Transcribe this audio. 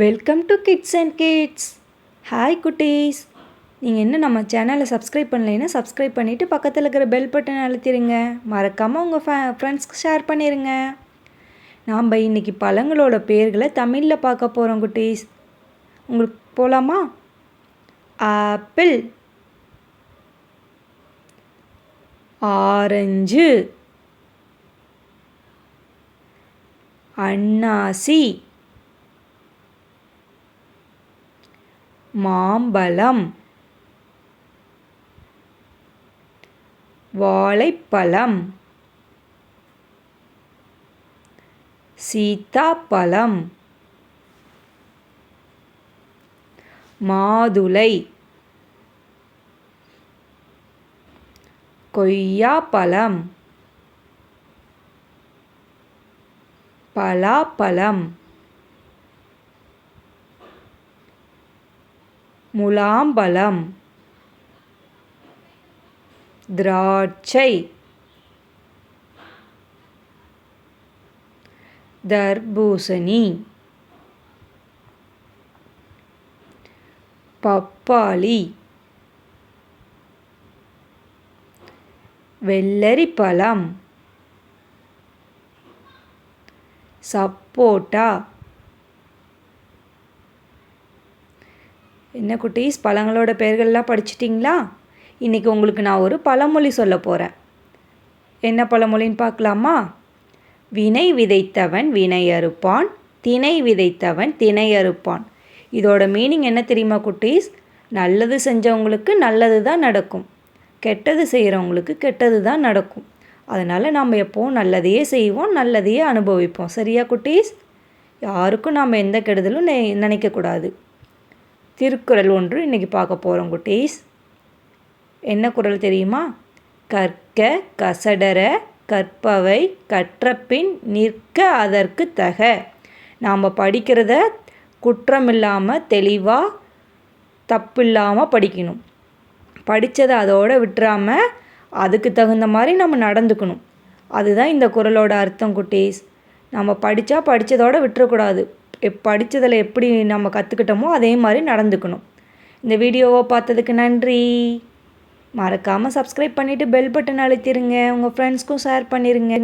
Welcome to kids and kids hi குட்டீஸ். நீங்கள் இன்னும் நம்ம சேனலை சப்ஸ்கிரைப் பண்ணலைன்னா சப்ஸ்கிரைப் பண்ணிவிட்டு பக்கத்தில் இருக்கிற பெல் பட்டன் அழுத்திடுங்க மறக்காமல் உங்கள் ஃபே ஃப்ரெண்ட்ஸ்க்கு ஷேர் பண்ணிடுங்க நாம் இன்றைக்கி பழங்களோட பேர்களை தமிழில் பார்க்க போகிறோம் குட்டீஸ். உங்களுக்கு போகலாமா ஆப்பிள் ஆரஞ்சு அன்னாசி மாம்பழம் வாழைப்பழம் சீத்தாப்பழம் மாதுளை கொய்யாப்பழம் பலாப்பழம். முலாம்பழம். திராட்சை. தர்பூசணி. பப்பாளி. வெள்ளரிப்பழம். சப்போட்டா. என்ன குட்டீஸ் பழங்களோட பெயர்கள்லாம் படிச்சிட்டிங்களா? இன்றைக்கி உங்களுக்கு நான் ஒரு பழமொழி சொல்ல போகிறேன் என்ன பழமொழின்னு பார்க்கலாமா? வினை விதைத்தவன் வினை அறுப்பான் திணை விதைத்தவன் திணை அறுப்பான். இதோட மீனிங் என்ன தெரியுமா குட்டீஸ்? நல்லது செஞ்சவங்களுக்கு நல்லது தான் நடக்கும். கெட்டது செய்கிறவங்களுக்கு கெட்டது தான் நடக்கும். அதனால் நாம் எப்போவும் நல்லதையே செய்வோம் நல்லதையே அனுபவிப்போம். சரியா குட்டீஸ்? யாருக்கும் நாம் எந்த கெடுதலும் நினைக்கக்கூடாது திருக்குறள் ஒன்று இன்றைக்கி பார்க்க போகிறோம் குட்டீஸ். என்ன குரல் தெரியுமா? கற்க கசடர கற்பவை கற்றப்பின் நிற்க அதற்கு தக. நாம் படிக்கிறத குற்றமில்லாமல் தெளிவாக தப்பில்லாமல் படிக்கணும். படித்ததை அதோடு விட்டுறாமல் அதுக்கு தகுந்த மாதிரி நம்ம நடந்துக்கணும். அதுதான் இந்த குரலோட அர்த்தம் குட்டீஸ். நம்ம படித்தா படித்ததோடு விட்டுறக்கூடாது. படித்ததில் எப்படி நம்ம கற்றுக்கிட்டோமோ அதே மாதிரி நடந்துக்கணும். இந்த வீடியோவை பார்த்ததுக்கு நன்றி. மறக்காமல் சப்ஸ்கிரைப் பண்ணிவிட்டு பெல் பட்டன் அழுத்திடுங்க உங்கள் ஃப்ரெண்ட்ஸ்க்கும் ஷேர் பண்ணிடுங்க